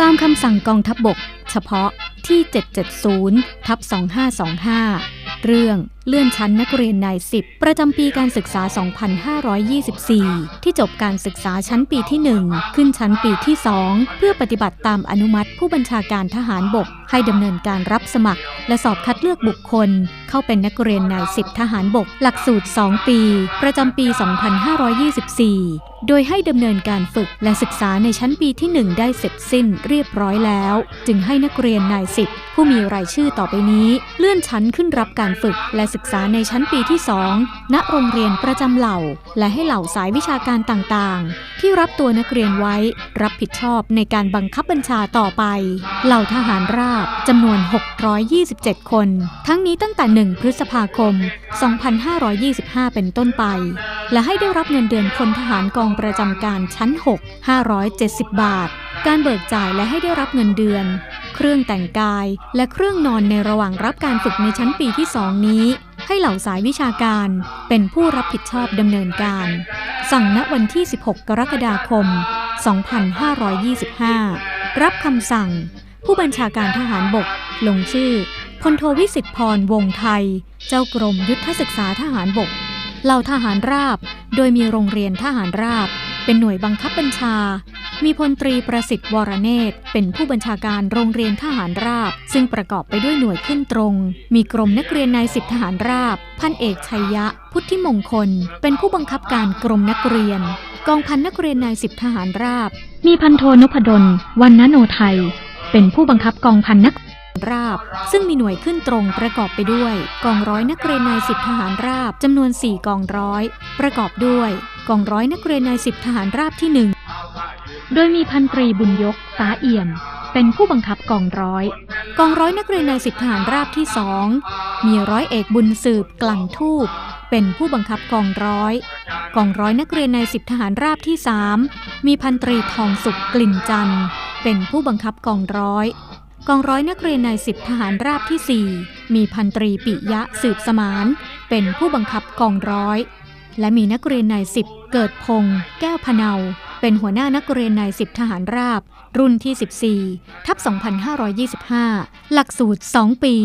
ตามคำสั่งกองทัพบบก เฉพาะที่ 770ทับ2525 เรื่องเลื่อนชั้นนักเรียนนายสิบประจำปีการศึกษา 2524 ที่จบการศึกษาชั้นปีที่ 1 ขึ้นชั้นปีที่ 2 เพื่อปฏิบัติตามอนุมัติผู้บัญชาการทหารบก ให้ดำเนินการรับสมัคร และสอบคัดเลือกบุคคล เข้าเป็นนักเรียนนายสิบทหารบก หลักสูตร 2 ปี ประจำปี 2524 โดยให้ดำเนินการฝึกและศึกษาในชั้นปีที่ 1 ได้เสร็จสิ้นเรียบร้อยแล้ว จึงให้นักเรียนนายสิบผู้มีรายชื่อต่อไปนี้ เลื่อนชั้นขึ้นรับการฝึกและศึกษาในชั้นปีที่ 2 ณโรงเรียนประจำเหล่า และให้เหล่าสายวิชาการต่างๆ ที่รับตัวนักเรียนไว้รับผิดชอบในการบังคับบัญชาต่อไป เหล่าทหารราบจำนวน 627 คน ทั้งนี้ตั้งแต่ 1 พฤษภาคม 2525 เป็นต้นไปและให้ได้รับเงินเดือนพลทหารกองประจำการชั้น 6 570 บาท การเบิกจ่ายและให้ได้รับเงินเดือน เครื่องแต่งกายและเครื่องนอนในระหว่างรับการฝึกในชั้นปีที่2นี้ ให้เหล่าสายวิชาการเป็นผู้รับผิดชอบดำเนินการ สั่งณวันที่ 16 กรกฎาคม 2525 รับคำสั่ง ผู้บัญชาการทหารบก ลงชื่อพลโทวิสิทธิพรวงไทย เจ้ากรมยุทธศึกษาทหารบก เหล่าทหารราบ โดยมีโรงเรียนทหารราบ เป็นหน่วยบังคับบัญชา มีพลตรีประสิทธิ์วรเนตรเป็นผู้บัญชาการโรงเรียนทหารราบ ซึ่งประกอบไปด้วยหน่วยขึ้นตรง มีกรมนักเรียนนายสิบทหารราบ พันเอกชัยยะ พุทธิมงคล เป็นผู้บังคับการกรมนักเรียน กองพันนักเรียนนายสิบทหารราบ มีพันโทนพดลวันนโนไทย เป็นผู้บังคับกองพันนัก ราบ ซึ่งมีหน่วยขึ้นตรงประกอบไปด้วย กองร้อยนักเรียนนายสิบทหารราบจำนวน 4 กองร้อย ประกอบด้วย กองร้อยนักเรียนนายสิบทหารราบที่ 1 โดยมีพันตรีบุญยกสาเอี่ยม เป็นผู้บังคับกองร้อย กองร้อยนักเรียนนายสิบทหารราบที่สองมีร้อยเอกบุญสืบกลั่นทูบเป็นผู้บังคับกองร้อย กองร้อยนักเรียนนายสิบทหารราบที่สามมีพันตรีทองสุขกลิ่นจันทร์เป็นผู้บังคับกองร้อย กองร้อยนักเรียนนายสิบทหารราบที่ 4 มีพันตรีปิยะสืบสมาน เป็นผู้บังคับกองร้อย และมีนักเรียนนายสิบเกิดพงษ์แก้วพเนา เป็นหัวหน้านักเรียนนายสิบทหารราบ รุ่นที่ 14 ทับ 2525 หลักสูตร 2 ปี